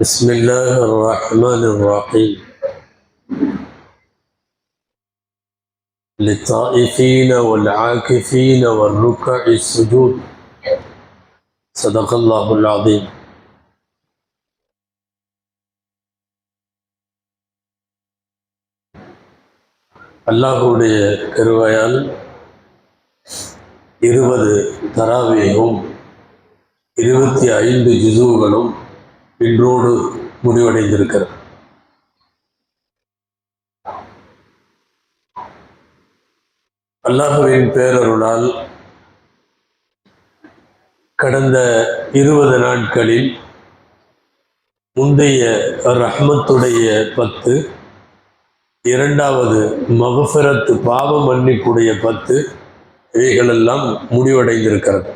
بسم الله الرحمن الرحيم للطائفين والعاكفين والركع السجود صدق الله العظيم அல்லாஹுடைய கருவையால் இருபது தராவியும் இருபத்தி ஐந்து ஜிசுவுகளும் இன்றோடு முடிவடைந்திருக்கிறது. அல்லாஹுவின் பேரருளால் கடந்த இருபது நாட்களில் முந்தைய ரஹ்மத்துடைய பத்து இரண்டாவது மகஃபிரத்து பாவ மன்னிப்புடைய பத்து இவைகளெல்லாம் முடிவடைந்திருக்கிறது.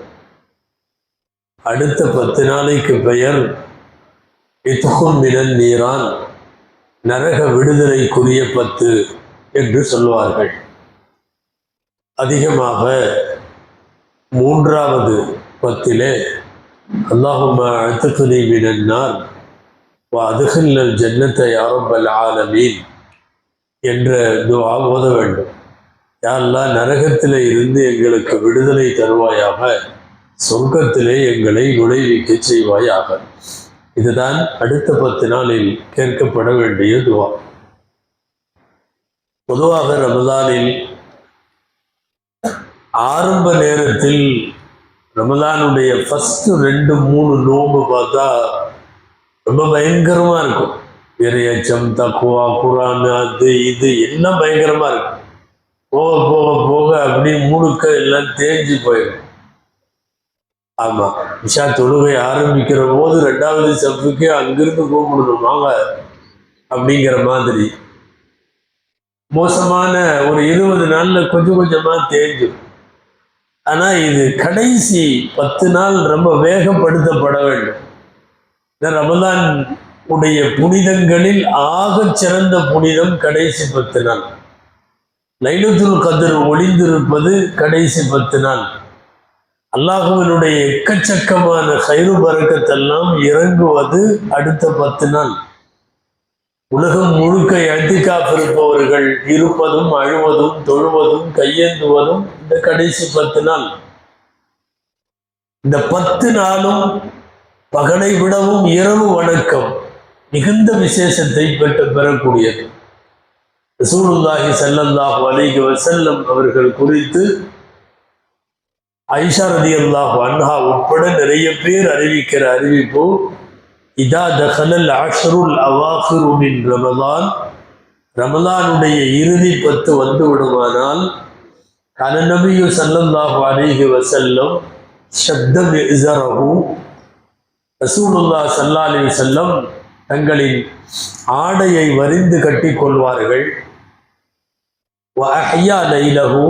அடுத்த பத்து நாளைக்கு பெயர் இத்துகும் மினன் நீரான் நரக விடுதலைக்குரிய பத்து என்று சொல்வார்கள் அதிகமாக மூன்றாவது பத்திலே அல்லாஹும் அழுத்துக்குனி மினன்னார் அதுகில்லல் ஜன்னத்தை யாரம்பல் ஆலமீன் என்ற துவா ஓத வேண்டும். யாரெல்லாம் நரகத்தில் இருந்து எங்களுக்கு விடுதலை தருவாயாக சொர்க்கத்திலே எங்களை நுழைவிக்க செய்வாயாக. இதுதான் அடுத்த பத்து நாளில் கேட்கப்பட வேண்டிய துவா. பொதுவாக ரமதானில் ஆரம்ப நேரத்தில் ரமதானுடைய ஃபஸ்ட்டு ரெண்டு மூணு நோம்பு பார்த்தா ரொம்ப பயங்கரமாக இருக்கும். இறையச்சம் தக்குவா குரான் அது இது எல்லாம் பயங்கரமாக இருக்கும். போக போக போக அப்படி முழுக்க எல்லாம் தேஞ்சு போயிடும். ஆமாம் உஷா தொழுகை ஆரம்பிக்கிற போது ரெண்டாவது சப்புக்கு அங்கிருந்து கூப்பிடணும் வாங்க அப்படிங்கிற மாதிரி. மோசமான ஒரு இருபது நாளில் கொஞ்சம் கொஞ்சமாக தேஞ்சும். ஆனால் இது கடைசி பத்து நாள் ரொம்ப வேகப்படுத்தப்பட வேண்டும். ரமதான் உடைய புனிதங்களில் ஆக சிறந்த புனிதம் கடைசி பத்து நாள். லைலத்துல் கதிர் ஒளிந்திருப்பது கடைசி பத்து நாள். அல்லாஹுவினுடைய எக்கச்சக்கமான கயிறு பறக்கத்தெல்லாம் இறங்குவது அடுத்த பத்து நாள். உலகம் முழுக்க எழுத்திக்காப் இருப்பவர்கள் இருப்பதும் அழுவதும் தொழுவதும் கையேந்துவதும் இந்த கடைசி பத்து நாள். இந்த பத்து நாளும் பகலை விடவும் இரவு வணக்கம் மிகுந்த விசேஷத்தை பெற்று பெறக்கூடியது. ரசூலுல்லாஹி ஸல்லல்லாஹு அலைஹி செல்லம் அவர்கள் குறித்து ஐஷா ரதி அல்லாஹ் அன்ஹா உட்பட நிறைய பேர் அறிவிக்கிற அறிவிப்பு இதா தகலல் ஆஷருல் அவாஃபுருமின் ரமலான். ரமலானுடைய இறுதி பத்து வந்து விடுமானால் கனநபியு சல்லல்லாஹு அலிஹி வசல்லம் ஷப்தம் இஸரஹு ரசூலுல்லா சல்லா அலி வஸல்லம் தங்களின் ஆடையை வரிந்து கட்டிக்கொள்வார்கள் கொள்வார்கள். வஅஹ்யா லைலகு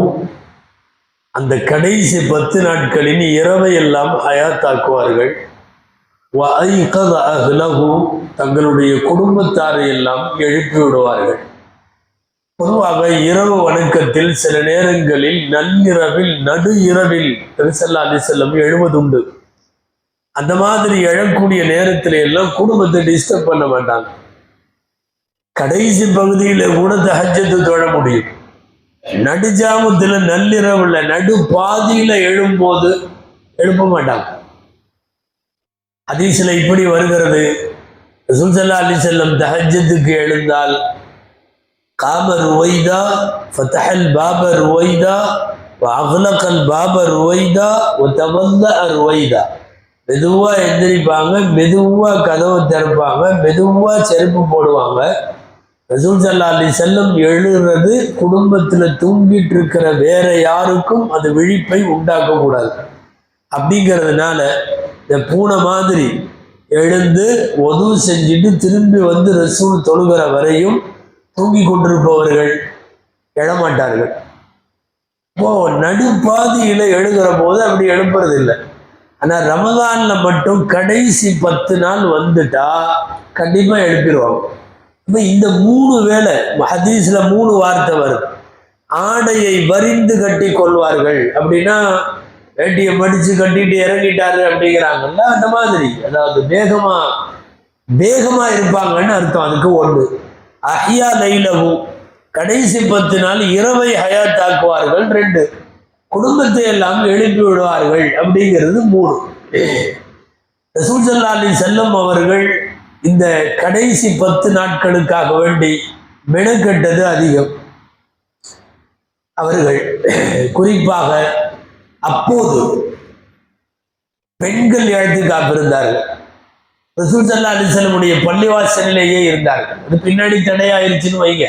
அந்த கடைசி பத்து நாட்களின் இரவை எல்லாம் அயாத்தாக்குவார்கள் தங்களுடைய குடும்பத்தாரை எல்லாம் எழுப்பி விடுவார்கள். பொதுவாக இரவு வணக்கத்தில் சில நேரங்களில் நள்ளிரவில் நடு இரவில் திருசல்லா அலிசல்லம் எழுவதுண்டு. அந்த மாதிரி எழக்கூடிய நேரத்தில் எல்லாம் குடும்பத்தை டிஸ்டர்ப் பண்ண மாட்டாங்க. கடைசி பகுதியில கூட தஹஜத்து தொழ முடியும். நடுஜாமத்துல நள்ளிரவுல நடு பாதியில எழும்போது எழுப்ப மாட்டாங்க. அதீசில் இப்படி வருகிறது. சுல்சல்லா அலி செல்லம் தஹஜத்துக்கு எழுந்தால் காம ஒய்தா ஃபத்தஹல் பாபர் ஒய்தா அகலக்கல் பாப ருவைதா அர் ஒய்தா மெதுவா எந்திரிப்பாங்க மெதுவா கதவை திறப்பாங்க மெதுவா செருப்பு போடுவாங்க. ரசூல் சல்லா அலி செல்லம் எழுறது குடும்பத்தில் தூங்கிட்டு இருக்கிற வேற யாருக்கும் அது விழிப்பை உண்டாக்கக்கூடாது. அப்படிங்கிறதுனால இந்த பூனை மாதிரி எழுந்து உதவு செஞ்சுட்டு திரும்பி வந்து ரசூல் தொழுகிற வரையும் தூங்கி கொண்டிருப்பவர்கள் எழமாட்டார்கள். இப்போ நடுப்பாதியில் எழுகிற போது அப்படி எழுப்புறது இல்லை ஆனால் ரமதானில் மட்டும் கடைசி பத்து நாள் வந்துட்டா கண்டிப்பாக எழுப்பிடுவாங்க இப்போ இந்த மூணு வேலை ஹதீஸில் மூணு வார்த்தை வருது ஆடையை வரிந்து கட்டி கொள்வார்கள். அப்படின்னா வேட்டியை மடித்து கட்டிட்டு இறங்கிட்டாரு அப்படிங்கிறாங்கல்ல அந்த மாதிரி. அதாவது வேகமாக வேகமாக இருப்பாங்கன்னு அர்த்தம் அதுக்கு ஒன்று அஹியா லைலவு கடைசி பத்து நாள் இரவை ஹயாத்தாக்குவார்கள் ரெண்டு. குடும்பத்தை எல்லாம் எழுப்பி விடுவார்கள் அப்படிங்கிறது மூணு. ரசூல் அலி செல்லம் அவர்கள் இந்த கடைசி பத்து நாட்களுக்காக வேண்டி மெனக்கெட்டது அதிகம். அவர்கள் குறிப்பாக அப்போது பெண்கள் எழுத்து காப்பிருந்தார்கள் ரசூல் சல்லா அலிசல்லமுடைய பள்ளிவாசலிலேயே இருந்தார்கள். அது பின்னாடி தடையாயிருச்சுன்னு வைங்க.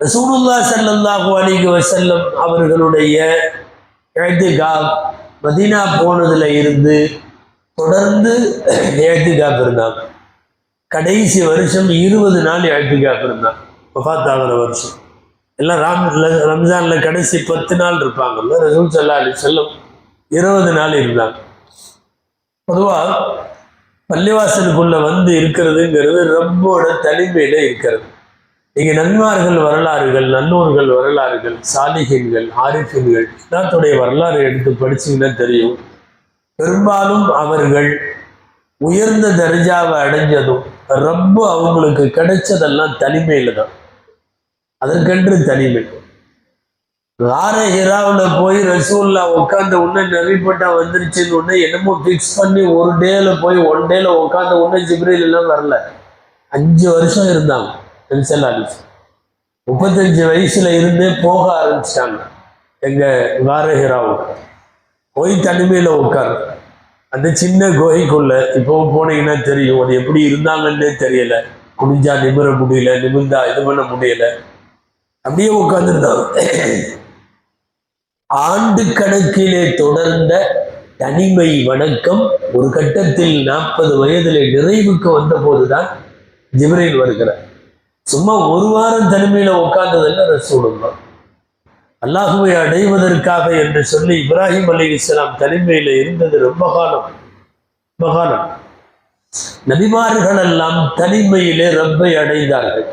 ரசூலுல்லா சல்லாஹூ அலிகு வசல்லம் அவர்களுடைய எழுத்துக்கா மதீனா போனதுல இருந்து தொடர்ந்து எழுத்துக்காப்பு இருந்தாங்க. கடைசி வருஷம் இருபது நாள் எழுத்துக்காப்பு இருந்தாங்க வஃத்தாகிற வருஷம். எல்லாம் ராம் ரம்ஜானில் கடைசி பத்து நாள் இருப்பாங்கல்ல ரசூல் சல்லா அலி செல்லம் இருபது நாள் இருந்தாங்க. பொதுவாக பள்ளிவாசலுக்குள்ளே வந்து இருக்கிறதுங்கிறது ரப்போட தனிமையில் இருக்கிறது. இங்க நன்மார்கள் வரலாறுகள் நன்னூர்கள் வரலாறுகள் சாலிகன்கள் ஆரிஃபின்கள் எல்லாத்துடைய வரலாறு எடுத்து படிச்சீங்கன்னா தெரியும். பெரும்பாலும் அவர்கள் உயர்ந்த தர்ஜாவை அடைஞ்சதும் ரொம்ப அவங்களுக்கு கிடைச்சதெல்லாம் தனிமையில தான். அதற்கென்று தனிமை. வார ஹிராவில் போய் ரசூல்லா உட்காந்த உடனே நெறிப்பட்டா வந்துருச்சுன்னு உடனே என்னமோ ஃபிக்ஸ் பண்ணி ஒரு டேல போய் ஒன் டேல உட்காந்த உடனே ஜிப்ரில் எல்லாம் வரல. அஞ்சு வருஷம் இருந்தாங்க பென்சலாலிஸ் முப்பத்தஞ்சு வயசுல இருந்தே போக ஆரம்பிச்சிட்டாங்க எங்க வார ஹிராவுக்கு. போய் தனிமையில உட்காரு அந்த சின்ன குகைக்குள்ள இப்போ போனீங்கன்னா தெரியும். அது எப்படி இருந்தாங்கன்னே தெரியல. குனிஞ்சா நிமிர முடியல நிமிர்ந்தா இது பண்ண முடியல. அப்படியே உட்காந்துருந்தாங்க ஆண்டு கணக்கிலே தொடர்ந்த தனிமை வணக்கம் ஒரு கட்டத்தில் நாற்பது வயதுல நிறைவுக்கு வந்த போதுதான் ஜிப்ரைல் வருகிறார். சும்மா ஒரு வாரம் தனிமையில உட்கார்ந்ததல்ல ரசூலுல்லா அல்லாஹுவை அடைவதற்காக என்று சொல்லி இப்ராஹிம் அலி இஸ்லாம் தனிமையில இருந்தது ரொம்ப காலம் ரொம்ப காலம் நபிமார்கள் எல்லாம் தனிமையிலே ரப்பை அடைந்தார்கள்.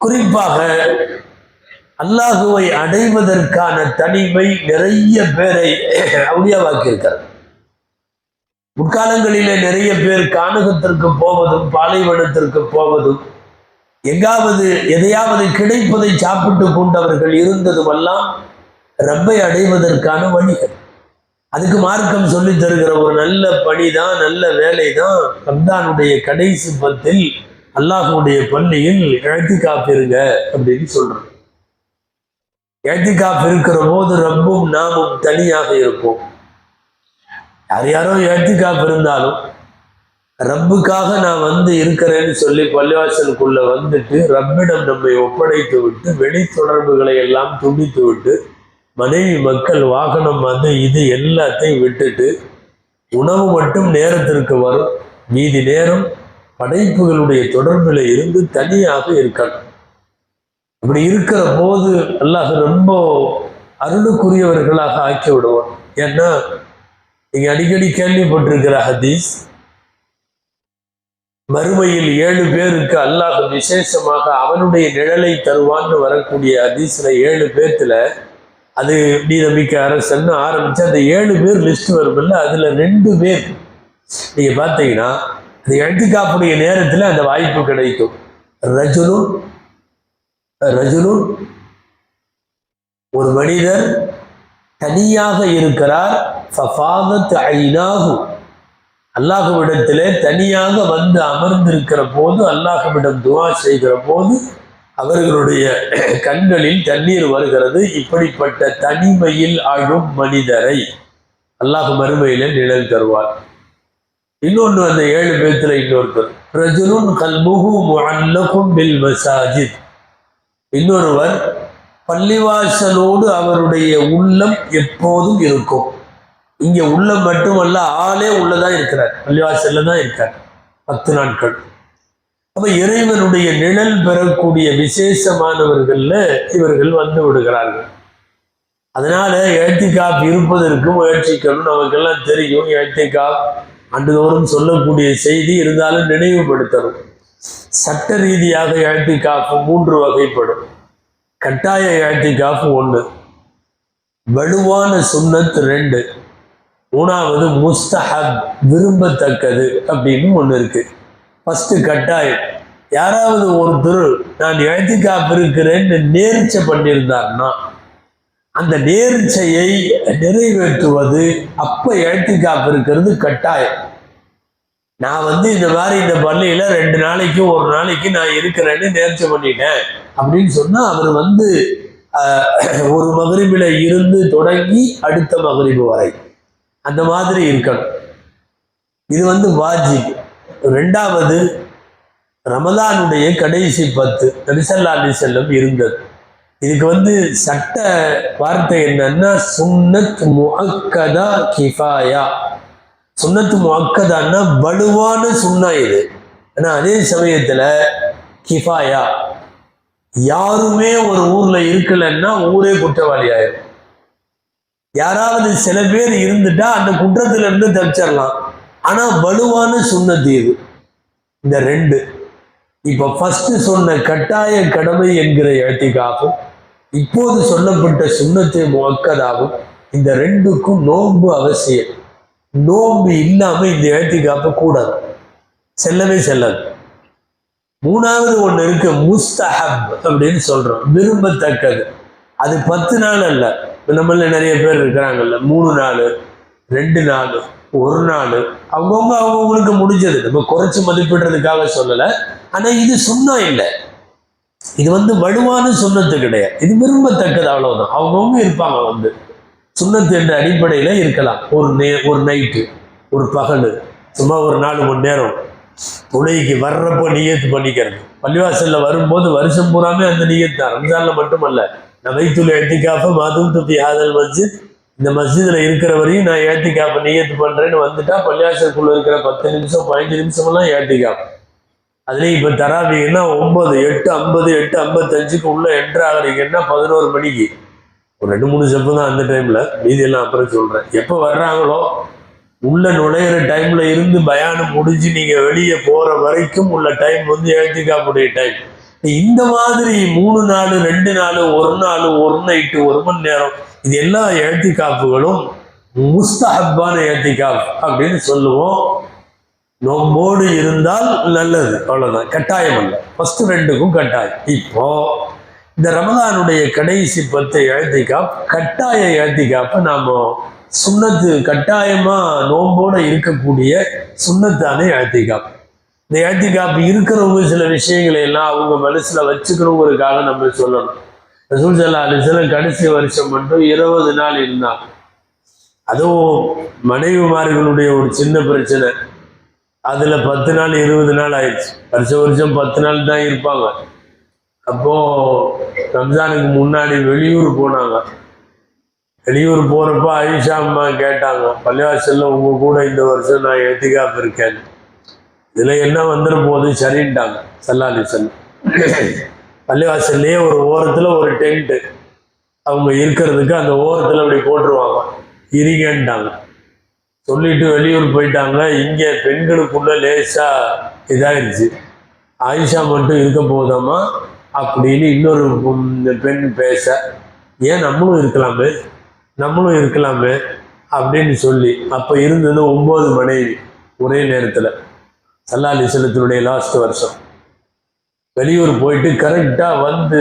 குறிப்பாக அல்லாஹுவை அடைவதற்கான தனிமை நிறைய பேரை அவுளியாவாக்கியிருக்கிறார் முற்காலங்களிலே நிறைய பேர் கானகத்திற்கு போவதும் பாலைவனத்திற்கு போவதும் எங்காவது எதையாவது கிடைப்பதை சாப்பிட்டு கொண்டவர்கள் இருந்ததுமெல்லாம் ரப்பை அடைவதற்கான வழிகள். அதுக்கு மார்க்கம் சொல்லி தருகிற ஒரு நல்ல பணி தான் நல்ல வேலை தான் ரம்தானுடைய கடைசி பத்தில் அல்லாஹுடைய பள்ளியில் இழத்தி காப்பிருங்க அப்படின்னு சொல்றோம். ஏத்திகாப் இருக்கிற போது ரப்பும் நாமும் தனியாக இருப்போம். யார் யாரோ ஏத்திகாப் இருந்தாலும் ரப்புக்காக நான் வந்து இருக்கிறேன்னு சொல்லி பள்ளிவாசலுக்குள்ள வந்துட்டு ரப்பிடம் நம்மை ஒப்படைத்து விட்டு வெளி தொடர்புகளை எல்லாம் துண்டித்து விட்டு மனைவி மக்கள் வாகனம் அது இது எல்லாத்தையும் விட்டுட்டு உணவு மட்டும் நேரத்திற்கு வரும். மீதி நேரம் படைப்புகளுடைய தொடர்பில் இருந்து தனியாக இருக்கணும். அப்படி இருக்கிற போது அல்லாஹ் ரொம்ப அருணுக்குரியவர்களாக ஆக்கி விடுவான். ஏன்னா நீங்கள் அடிக்கடி கேள்விப்பட்டிருக்கிற ஹதீஸ் மறுமையில் ஏழு பேருக்கு அல்லாஹ் விசேஷமாக அவனுடைய நிழலை தருவான்னு வரக்கூடிய ஹதீஸ்ல ஏழு பேர்த்துல அது நீதமிக்க அரசன் ஆரம்பிச்சு அந்த ஏழு பேர் லிஸ்ட் வரும்ல அதுல ரெண்டு பேர். நீங்க பார்த்தீங்கன்னா அந்த எழுத்துக்காப்புடைய நேரத்தில் அந்த வாய்ப்பு கிடைக்கும். ரஜுனு ரஜுனு ஒரு மனிதர் தனியாக இருக்கிறார். ஐநாகும் அல்லாஹுவிடத்திலே தனியாக வந்து அமர்ந்திருக்கிற போது அல்லாஹுவிடம் துவா செய்கிற போது அவர்களுடைய கண்களில் தண்ணீர் வருகிறது. இப்படிப்பட்ட தனிமையில் ஆழும் மனிதரை அல்லாஹ் மறுமையில நிழல் தருவார். இன்னொன்று அந்த ஏழு பேத்துல இன்னொருத்தர். ரஜுலுன் கல்முகு அல்லகும் பில் மசாஜித். இன்னொருவர் பள்ளிவாசலோடு அவருடைய உள்ளம் எப்போதும் இருக்கும். இங்கே உள்ள மட்டுமல்ல ஆளே உள்ளதான் இருக்கிறார். பள்ளிவாசல்ல தான் இருக்கார். பத்து நாட்கள். அப்போ இறைவனுடைய நிழல் பெறக்கூடிய விசேஷமானவர்கள்ல இவர்கள் வந்து விடுகிறார்கள். அதனால எழுத்திக்காப் இருப்பதற்கு முயற்சிக்கணும். நமக்கெல்லாம் தெரியும் எழுத்திக்காப் அன்றுதோறும் சொல்லக்கூடிய செய்தி இருந்தாலும் நினைவுபடுத்தணும். சட்ட ரீதியாக எழுத்திக்காப்பு மூன்று வகைப்படும். கட்டாய எழுத்திக்காப்பு ஒன்று வலுவான சுண்ணத் ரெண்டு. மூணாவது முஸ்தஹப் விரும்பத்தக்கது அப்படின்னு ஒன்று இருக்கு. ஃபஸ்ட்டு கட்டாயம். யாராவது ஒருத்தர் நான் எழுத்துக்காப்பு இருக்கிறேன்னு நேர்ச்சை பண்ணியிருந்தார்னா அந்த நேர்ச்சையை நிறைவேற்றுவது அப்போ எழுத்துக்காப்பு இருக்கிறது கட்டாயம். நான் வந்து இந்த மாதிரி இந்த பள்ளியில் ரெண்டு நாளைக்கு ஒரு நாளைக்கு நான் இருக்கிறேன்னு நேர்ச்சி பண்ணிட்டேன் அப்படின்னு சொன்னால் அவர் வந்து ஒரு மகரிபில இருந்து தொடங்கி அடுத்த மகரிபு வரை. அந்த மாதிரி இருக்கணும். இது வந்து வாஜிப். ரெண்டாவது ரமதானுடைய கடைசி பத்து நபிசல்லா அலி செல்லம் இருந்தது. இதுக்கு வந்து சட்ட வார்த்தை என்னன்னா சுன்னத் முஹக்கதா கிஃபாயா. சுன்னத் முஹக்கதான்னா வலுவான சுண்ணா இது. ஆனால் அதே சமயத்தில் கிஃபாயா. யாருமே ஒரு ஊரில் இருக்கலைன்னா ஊரே குற்றவாளி ஆயிடும் யாராவது சில பேர் இருந்துட்டா அந்த குற்றத்திலிருந்து தப்பிச்சிடலாம். ஆனால் வலுவான சுண்ணத்து இது இந்த ரெண்டு. இப்போ ஃபர்ஸ்ட் சொன்ன கட்டாய கடமை என்கிற எழுத்திக்காகும் இப்போது சொல்லப்பட்ட சுண்ணத்தை முக்கதாகும் இந்த ரெண்டுக்கும் நோன்பு அவசியம். நோன்பு இல்லாமல் இந்த எழுத்திக்காப்ப கூடாது. செல்லவே செல்லாது. மூணாவது ஒன்று இருக்கு முஸ்தஹப் அப்படின்னு சொல்றோம். விரும்பத்தக்கது. அது பத்து நாள் அல்ல. நம்மள நிறைய பேர் இருக்கிறாங்கல்ல. மூணு நாள் ரெண்டு நாள் ஒரு நாள். அவங்கவுங்க அவங்கவுங்களுக்கு முடிஞ்சது. நம்ம குறைச்சி மதிப்பிடுறதுக்காக சொல்லலை. ஆனால் இது சுண்ணா இல்லை. இது வந்து வலுவான சுண்ணத்து கிடையாது. இது விரும்பத்தக்கது அவ்வளவுதான். அவங்கவுங்க இருப்பாங்க வந்து. சுண்ணத்து என்ற அடிப்படையில் இருக்கலாம். ஒரு நே ஒரு நைட்டு ஒரு பகல். சும்மா ஒரு நாலு மணி நேரம். தொழுகைக்கு வர்றப்போ நியத்து பண்ணிக்கிறது. பள்ளிவாசலில் வரும்போது வருஷம் பூராமே அந்த நியத்து தான் ரம்ஜானில் மட்டுமல்ல. நான் வைத்துள்ள மாதம் துப்பி ஆதல் மஸ்ஜித். இந்த மஸ்ஜிதில் இருக்கிற வரையும் நான் ஏத்திக்காப்ப நியத்து பண்ணுறேன்னு வந்துட்டா பள்ளிவாசலுக்குள்ள இருக்கிற பத்து நிமிஷம் பதினஞ்சு நிமிஷமெல்லாம் ஏத்திக்காப்பு அதுலேயும் இப்போ தராவீங்கன்னா ஒன்பது எட்டு ஐம்பது எட்டு ஐம்பத்தஞ்சுக்கு உள்ள என்ட்ரு ஆகிறீங்கன்னா பதினோரு மணிக்கு. ஒரு ரெண்டு மூணு ஸ்டெப்பு தான் அந்த டைமில் மீதியெல்லாம் அப்புறம் சொல்கிறேன் எப்போ வர்றாங்களோ உள்ள நுழையிற டைமில் இருந்து பயானம் முடிஞ்சு நீங்கள் வெளியே போகிற வரைக்கும் உள்ள டைம் வந்து ஏத்திக்காப்புடைய டைம் இந்த மாதிரி மூணு நாள் ரெண்டு நாள் ஒரு நாள் ஒரு நைட்டு ஒரு மணி நேரம் இது எல்லா எழுத்திக்காப்புகளும் முஸ்தஹப்பான எழுத்திக்காப் அப்படின்னு சொல்லுவோம். நோம்போடு இருந்தால் நல்லது அவ்வளோதான் கட்டாயம் அல்ல. ஃபஸ்ட்டு ரெண்டுக்கும் கட்டாயம். இப்போ இந்த ரமதானுடைய கடைசி பத்து எழுத்திக்காப் கட்டாய எழுத்திக்காப்பை நாம் சுண்ணத்து கட்டாயமாக நோம்போடு இருக்கக்கூடிய சுண்ணத்தானே எழுத்திக்காப்பு இந்த எழுத்திக்காப்பு இருக்கிறவங்க சில விஷயங்களை எல்லாம் அவங்க மனசுல வச்சுக்கணுங்கிறதுக்காக நம்ம சொல்லணும். ரசூல் சல்லா அலிஸ்லாம் கடைசி வருஷம் மட்டும் இருபது நாள் இருந்தாங்க. அதுவும் மனைவிமார்களுடைய ஒரு சின்ன பிரச்சனை. அதுல பத்து நாள் இருபது நாள் ஆயிடுச்சு. வருஷம் வருஷம் பத்து நாள் தான் இருப்பாங்க. அப்போ ரம்ஜானுக்கு முன்னாடி வெளியூர் போனாங்க. வெளியூர் போறப்ப ஆயிஷா அம்மா கேட்டாங்க பள்ளிவாசல்ல உங்க கூட இந்த வருஷம் நான் எத்திகாப்பு இருக்கேன் இதில் என்ன வந்துட போகுது சரின்ட்டாங்க. சல்லாலி செல்லம் பள்ளிவாசல்லையே ஒரு ஓரத்தில் ஒரு டென்ட்டு அவங்க இருக்கிறதுக்கு அந்த ஓரத்தில் அப்படி போட்டுருவாங்க. இருங்கன்ட்டாங்க. சொல்லிட்டு வெளியூர் போயிட்டாங்க. இங்கே பெண்களுக்குள்ள லேசாக இதாயிருச்சு. ஆயிஷா மட்டும் இருக்க போதாமா? அப்படின்னு இன்னொரு பெண் பேச ஏன் நம்மளும் இருக்கலாமே? நம்மளும் இருக்கலாமே? அப்படின்னு சொல்லி அப்போ இருந்தது ஒம்பது மனைவி ஒரே நேரத்தில். சல்லாலி செல்லத்தினுடைய லாஸ்ட் வருஷம். வெளியூர் போயிட்டு கரெக்டாக வந்து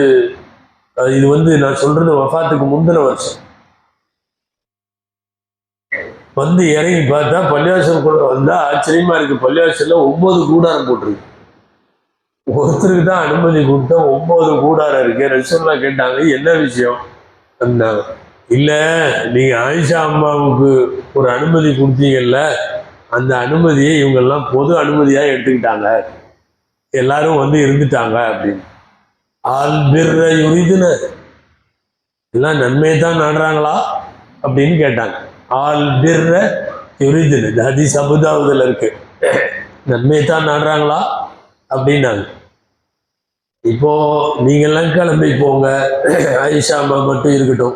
இது வந்து நான் சொல்றது வஃபாத்துக்கு முந்தின வருஷம். வந்து இறங்கி பார்த்தா பள்ளிவாசலுக்குள்ள வந்தா ஆச்சரியமா இருக்கு. பள்ளிவாசல்ல ஒன்பது கூடாரம் போட்டிருக்கு. ஒருத்தருக்கு தான் அனுமதி கொடுத்தா ஒன்பது கூடாரம் இருக்கு. ரசூல்லா கேட்டாங்க என்ன விஷயம்? அப்படின்னாங்க இல்ல நீங்க ஆயிஷா அம்மாவுக்கு ஒரு அனுமதி கொடுத்தீங்கல்ல அந்த அனுமதியை இவங்கெல்லாம் பொது அனுமதியா எடுத்துக்கிட்டாங்க. எல்லாரும் வந்து இருந்துட்டாங்க அப்படின்னு. ஆல் யுரிதுன. எல்லாம் நன்மையை தான் நாடுறாங்களா? அப்படின்னு கேட்டாங்க. ஆல் பிர்ர யுரிதுன. இந்த ஹதீஸ் இருக்கு. நன்மையை தான் நாடுறாங்களா? அப்படின்னாங்க. இப்போ நீங்கள்லாம் கிளம்பி போங்க. ஆயிஷா அம்மா மட்டும் இருக்கட்டும்.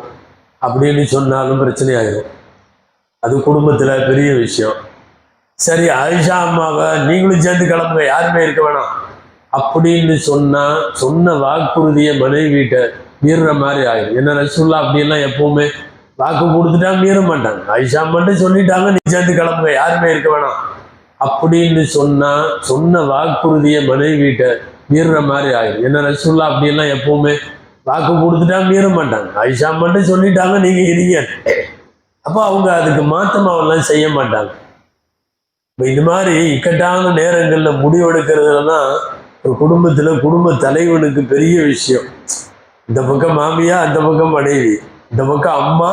அப்படின்னு சொன்னாலும் பிரச்சனை ஆயிடும் அது குடும்பத்துல பெரிய விஷயம். சரி ஆயிஷா அம்மாவை நீங்களும் சேர்ந்து கிளம்புங்க. யாருமே இருக்க வேணாம். அப்படின்னு சொன்னால் சொன்ன வாக்குறுதியை மனைவிட்ட மீறுற மாதிரி ஆயிடும் என்ன ரசூல்லா அப்படியெல்லாம் எப்பவுமே வாக்கு கொடுத்துட்டா மீற மாட்டாங்க. ஆயிஷா மட்டும் சொல்லிட்டாங்க நீ சேர்ந்து கிளம்புங்க. யாருமே இருக்க வேணாம். அப்படின்னு சொன்னால் சொன்ன வாக்குறுதியை மனைவிட்ட மீறுற மாதிரி ஆயிடும் என்ன ரசூல்லா அப்படியெல்லாம் எப்பவுமே வாக்கு கொடுத்துட்டா மீற மாட்டாங்க. ஆயிஷா மட்டும் சொல்லிட்டாங்க நீங்கள் இருங்க. அப்போ அவங்க அதுக்கு மாத்தமாவெல்லாம் செய்ய மாட்டாங்க. இது மாதிரி இக்கட்டான நேரங்களில் முடிவெடுக்கிறதுல தான் ஒரு குடும்பத்தில் குடும்ப தலைவனுக்கு பெரிய விஷயம். இந்த பக்கம் மாமியா அந்த பக்கம் மனைவி. இந்த பக்கம் அம்மா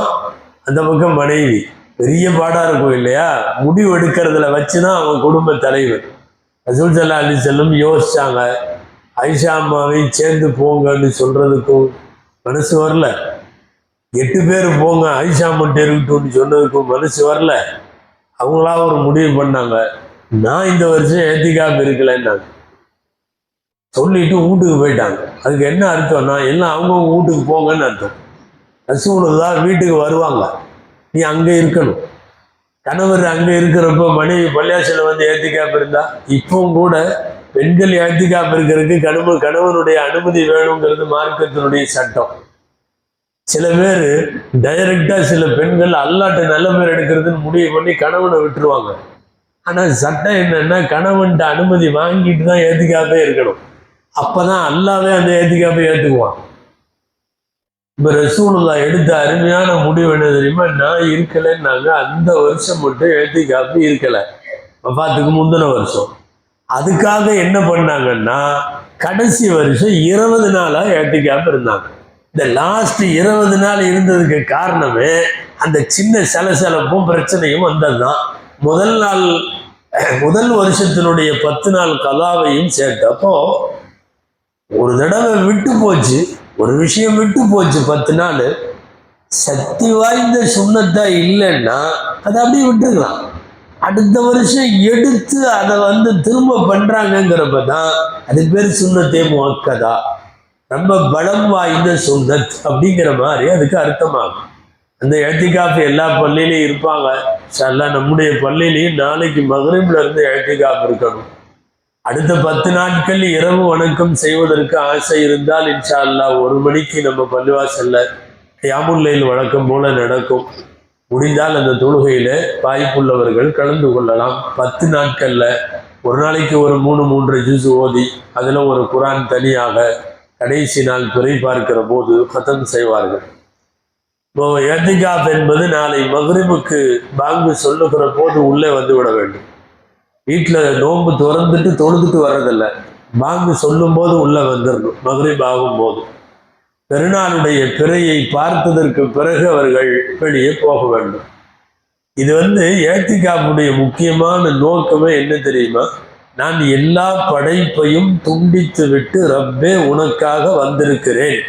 அந்த பக்கம் மனைவி. பெரிய பாடாக இருக்கும் இல்லையா? முடிவு எடுக்கிறதுல வச்சு தான் அவன் குடும்ப தலைவர் ரசூல் சல்லா அலி செல்லும் யோசிச்சாங்க. ஐஷா அம்மாவை சேர்ந்து போங்கன்னு சொல்கிறதுக்கும் மனசு வரல. எட்டு பேர் போங்க ஐஷா மட்டும் இருக்கட்டும்னு சொன்னதுக்கும் மனசு வரல. அவங்களா ஒரு முடிவு பண்ணாங்க. நான் இந்த வருஷம் ஏத்திக்காம இருக்கலைன்னாங்க. சொல்லிட்டு வீட்டுக்கு போயிட்டாங்க. அதுக்கு என்ன அர்த்தம்னா எல்லாம் அவங்கவுங்க வீட்டுக்கு போங்கன்னு அர்த்தம். ரசூலுல்லா வீட்டுக்கு வருவாங்க. நீ அங்கே இருக்கணும். கணவர் அங்கே இருக்கிறப்ப மனைவி பள்ளியாசில வந்து ஏத்திக்காம இருந்தா இப்பவும் கூட பெண்கள் ஏத்திக்காம இருக்கிறதுக்கு கணவன் கணவனுடைய அனுமதி வேணுங்கிறது மார்க்கத்தினுடைய சட்டம். சில பேர் டைரக்டாக சில பெண்கள் அல்லாட்ட நல்ல பேர் எடுக்கிறதுன்னு முடிவு பண்ணி கணவனை விட்டுருவாங்க. ஆனா சட்டம் என்னன்னா கணவன்கிட்ட அனுமதி வாங்கிட்டு தான் ஏத்திக்காப்பே இருக்கணும். அப்பதான் அல்லாவே அந்த ஏத்திக்காம ஏத்துக்குவான். இப்போ ரசூலுல்லா எடுத்த அருமையான முடிவு என்ன தெரியுமா? நான் இருக்கலைன்னாங்க அந்த வருஷம் மட்டும் ஏத்திக்காப்பு இருக்கல. வஃபாத்துக்கு முந்தின வருஷம். அதுக்காக என்ன பண்ணாங்கன்னா கடைசி வருஷம் இருபது நாளா ஏற்றிக்காப்பு இருந்தாங்க. இந்த லாஸ்ட் இருபது நாள் இருந்ததுக்கு காரணமே அந்த சின்ன சலசலப்பும் பிரச்சனையும் வந்ததுதான். முதல் நாள் முதல் வருஷத்தினுடைய பத்து நாள் கதாவையும் சேர்த்தப்போ ஒரு தடவை விட்டு போச்சு. ஒரு விஷயம் விட்டு போச்சு பத்து நாள். சக்தி வாய்ந்த சுண்ணத்தா இல்லைன்னா அதை அப்படியே விட்டுக்கலாம் அடுத்த வருஷம் எடுத்து அதை வந்து திரும்ப பண்ணுறாங்கங்கிறப்ப தான் அது பேர் சுண்ணத்தே முக்கதா ரொம்ப பலம் வாய்ந்த சுண்ணத் அப்படிங்கிற மாதிரி அதுக்கு அர்த்தமாகும். அந்த எழுத்திக்காப்பு எல்லா பள்ளியிலையும் இருப்பாங்க. எல்லாம் நம்முடைய பள்ளியிலையும் நாளைக்கு மகரிப்ல இருந்து எழுத்திக்காப்பு இருக்கணும். அடுத்த பத்து நாட்கள் இரவு வணக்கம் செய்வதற்கு ஆசை இருந்தால் இன்ஷா அல்லாஹ் ஒரு மணிக்கு நம்ம பள்ளிவாசல்ல யாமுல்லையில் வழக்கம் போல நடக்கும். முடிந்தால் அந்த தொழுகையில வாய்ப்புள்ளவர்கள் கலந்து கொள்ளலாம். பத்து நாட்கள்ல ஒரு நாளைக்கு ஒரு மூணு மூன்று ஜூஸ் ஓதி அதுல ஒரு குரான் தனியாக கடைசி நாள் பிறை பார்க்கிற போது கதம் செய்வார்கள். இப்போ ஏத்திகாப் என்பது நாளை மகரிபுக்கு பாங்கு சொல்லுகிற போது உள்ளே வந்து விட வேண்டும். வீட்டில் நோன்பு திறந்துட்டு தொழுதுட்டு வர்றதில்ல. பாங்கு சொல்லும் போது உள்ளே வந்துடணும். மகரிப் ஆகும் போது. பெருநாளுடைய பிறையை பார்த்ததற்கு பிறகு அவர்கள் வெளியே போக வேண்டும். இது வந்து ஏத்திகாப்புடைய முக்கியமான நோக்கமே என்ன தெரியுமா? நான் எல்லா படைப்பையும் துண்டித்து விட்டு ரப்பே உனக்காக வந்திருக்கிறேன்.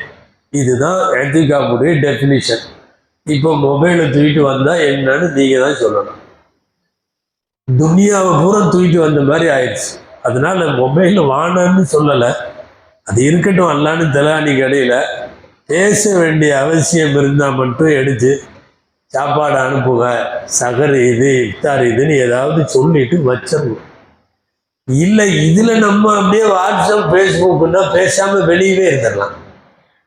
இதுதான் ஏத்திகாப்புடைய டெஃபினிஷன் இப்போ மொபைலை தூக்கிட்டு வந்தா என்னன்னு நீங்க தான் சொல்லணும். துனியாவை பூரா தூக்கிட்டு வந்த மாதிரி ஆயிடுச்சு. அதனால மொபைல் வானன்னு சொல்லலை. அது இருக்கட்டும் அல்லான்னு தலானி கடையில் பேச வேண்டிய அவசியம் இருந்தால் மட்டும் எடுத்து சாப்பாடு அனுப்புங்க. சகர் இது இஃப்தார் இதுன்னு ஏதாவது சொல்லிட்டு வச்சிடணும். இல்லை இதில் நம்ம அப்படியே வாட்ஸ்அப் ஃபேஸ்புக்குன்னா பேசாமல் வெளியவே இருந்துடலாம்.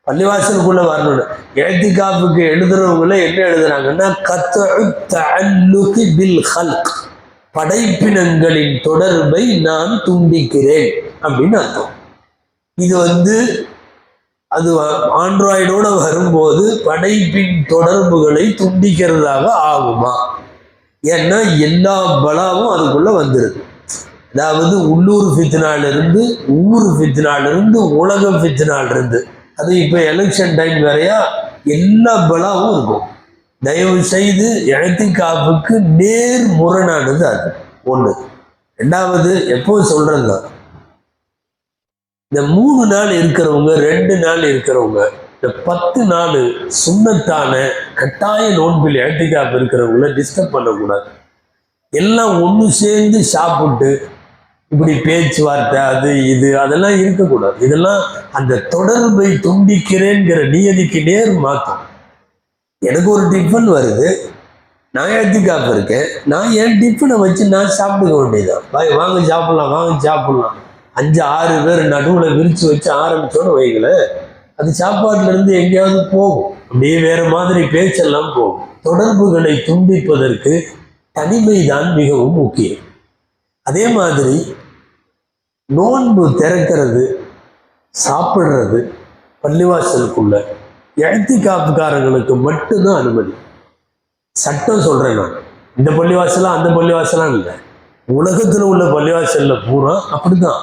பள்ளிவாசலுக்குள்ளே வரணும் ஏத்திகாப்புக்கு எழுதுறவங்கள என்ன எழுதுறாங்கன்னா கத்து பில் ஹல்க். படைப்பினங்களின் தொடர்பை நான் துண்டிக்கிறேன் அப்படின்னு அர்த்தம். இது வந்து அது ஆண்ட்ராய்டோட வரும்போது படைப்பின் தொடர்புகளை துண்டிக்கிறதாக ஆகுமா? ஏன்னா எல்லா பலாவும் அதுக்குள்ளே வந்துருது. அதாவது உள்ளூர் ஃபித்னால இருந்து ஊர் ஃபித்னால இருந்து உலக ஃபித்னால இருந்து அது இப்போ எலெக்ஷன் டைம் வரையா எல்லா பலாவும் இருக்கும். தயவு செய்து எழுத்திக்காப்புக்கு நேர் முரணானது அது. ஒன்று ரெண்டாவது எப்போ சொல்றது இந்த மூணு நாள் இருக்கிறவங்க ரெண்டு நாள் இருக்கிறவங்க இந்த பத்து நாள் சுண்ணத்தான கட்டாய நோன்பில் எழுத்திக்காப்பு இருக்கிறவங்கள டிஸ்டர்ப் பண்ணக்கூடாது. எல்லாம் ஒன்று சேர்ந்து சாப்பிட்டு இப்படி பேச்சுவார்த்தை அது இது அதெல்லாம் இருக்கக்கூடாது. இதெல்லாம் அந்த தொடர்பை துண்டிக்கிறேங்கிற நியதிக்கு நேர் மாற்றம். எனக்கு ஒரு டிஃபன் வருது. நான் எடுத்துக்காப்பு இருக்கேன். நான் என் டிஃபனை வச்சு நான் சாப்பிட்டுக்க வேண்டியதான் வாங்க சாப்பிடலாம் வாங்க சாப்பிடலாம். அஞ்சு ஆறு பேர் நடுவில் விரித்து வச்சு ஆரம்பிச்சோன்னு வைங்களேன் அது சாப்பாட்டிலேருந்து எங்கேயாவது போகும். அப்படியே வேறு மாதிரி பேச்செல்லாம் போகும். தொடர்புகளை துண்டிப்பதற்கு தனிமைதான் மிகவும் முக்கியம். அதே மாதிரி நோன்பு திறக்கிறது சாப்பிட்றது பள்ளிவாசலுக்குள்ள எழுத்திக்காப்புக்காரங்களுக்கு மட்டும்தான் அனுமதி. சட்டம் சொல்கிறேன் நான். இந்த பள்ளிவாசலாம் அந்த பள்ளிவாசலாம் இல்லை. உலகத்தில் உள்ள பள்ளிவாசலில் பூரா அப்படிதான்.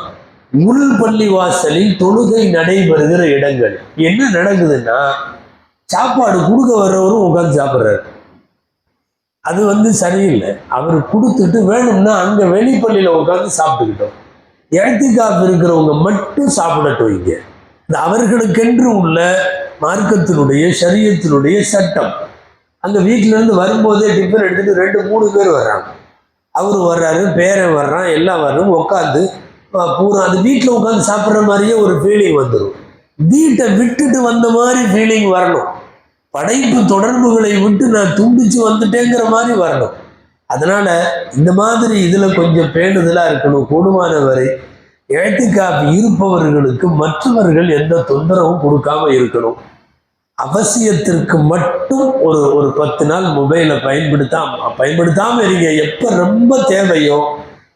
உள் பள்ளிவாசலில் தொழுகை நடைபெறுகிற இடங்கள். என்ன நடக்குதுன்னா சாப்பாடு கொடுக்க வர்றவரும் உட்காந்து சாப்பிட்றாரு. அது வந்து சரியில்லை. அவர் கொடுத்துட்டு வேணும்னா அங்கே வெளிப்பள்ளியில் உட்காந்து சாப்பிட்டுக்கிட்டோம். எழுத்திக்காப்பு இருக்கிறவங்க மட்டும் சாப்பிடட்டு வைங்க இந்த அவர்களுக்கென்று உள்ள மார்க்கத்தினுடைய சரியத்தினுடைய சட்டம். அந்த வீட்டிலேருந்து வரும்போதே டிஃபன் எடுத்துட்டு ரெண்டு மூணு பேர் வர்றாங்க. அவர் வர்றாரு பேரன் வர்றான் எல்லாம் வர்றோம் உட்காந்து பூரா அது வீட்டில் உட்காந்து சாப்பிட்ற மாதிரியே ஒரு ஃபீலிங் வந்துடும் வீட்டை விட்டுட்டு வந்த மாதிரி ஃபீலிங் வரணும். படைப்பு தொடர்புகளை விட்டு நான் துண்டிச்சு வந்துட்டேங்கிற மாதிரி வரணும். அதனால இந்த மாதிரி இதில் கொஞ்சம் பேணுதலாக இருக்கணும். கூடுமான வரை இருப்பவர்களுக்கு மற்றவர்கள் எந்த தொந்தரவும் கொடுக்காம இருக்கணும். அவசியத்திற்கு மட்டும் ஒரு ஒரு பத்து நாள் மொபைலை பயன்படுத்தாம பயன்படுத்தாம இருங்க. எப்ப ரொம்ப தேவையோ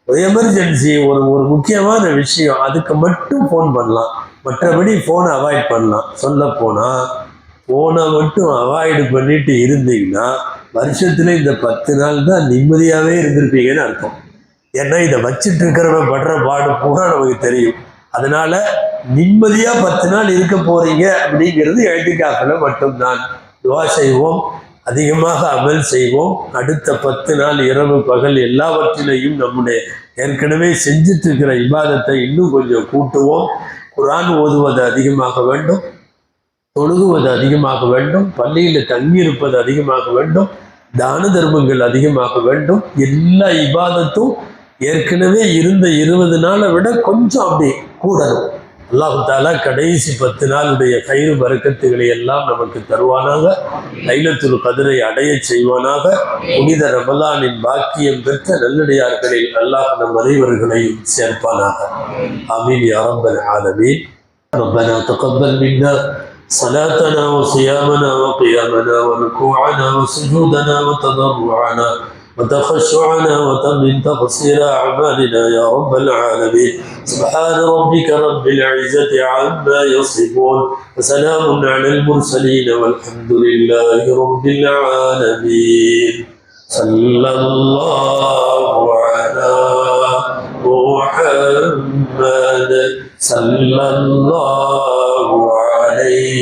ஒரு எமர்ஜென்சி ஒரு ஒரு முக்கியமான விஷயம் அதுக்கு மட்டும் ஃபோன் பண்ணலாம். மற்றபடி ஃபோனை அவாய்ட் பண்ணலாம். சொல்ல போனால் ஃபோனை மட்டும் அவாய்டு பண்ணிட்டு இருந்தீங்கன்னா வருஷத்தில் இந்த பத்து நாள் தான் நிம்மதியாகவே இருந்திருப்பீங்கன்னு அர்த்தம். ஏன்னா இதை வச்சுட்டு இருக்கிறவன் படுற பாடு பூரா நமக்கு தெரியும். அதனால நிம்மதியாக பத்து நாள் இருக்க போறீங்க அப்படிங்கிறது எழுதிக்காக்கல மட்டும்தான். துவா செய்வோம் அதிகமாக அமல் செய்வோம். அடுத்த பத்து நாள் இரவு பகல் எல்லாவற்றிலையும் நம்முடைய ஏற்கனவே செஞ்சிட்டு இருக்கிற இபாதத்தை இன்னும் கொஞ்சம் கூட்டுவோம். குரான் ஓதுவது அதிகமாக வேண்டும். தொழுகுவது அதிகமாக வேண்டும் பள்ளியில் தங்கியிருப்பது அதிகமாக வேண்டும் தான தர்மங்கள் அதிகமாக வேண்டும் எல்லா இபாதத்தும் ஏற்கனவே இருந்த இருபது நாளை விட கொஞ்சம் அப்படி கூடணும் அல்லாஹு தாலா கடைசி பத்து நாளுடைய கயிறு பறக்கத்துகளை எல்லாம் நமக்கு தருவானாக லைலத்துல் கதிரை அடைய செய்வானாக புனித ரமலானின் பாக்கியம் பெற்ற நல்லடியார்களில் அல்லாஹ் நம் அனைவர்களையும் சேர்ப்பானாக ஆமீன் யா ரப்பல் ஆலமீன் ربنا تقبل منا صلاتنا وصيامنا وقيامنا وركوعنا وسجودنا وتضرعنا وتخشعنا وتمن تقصير أعمالنا يا رب العالمين. سبحان ربك رب العزة عما يصفون. وسلام على المرسلين والحمد لله رب العالمين. صلى الله على محمد. صلى الله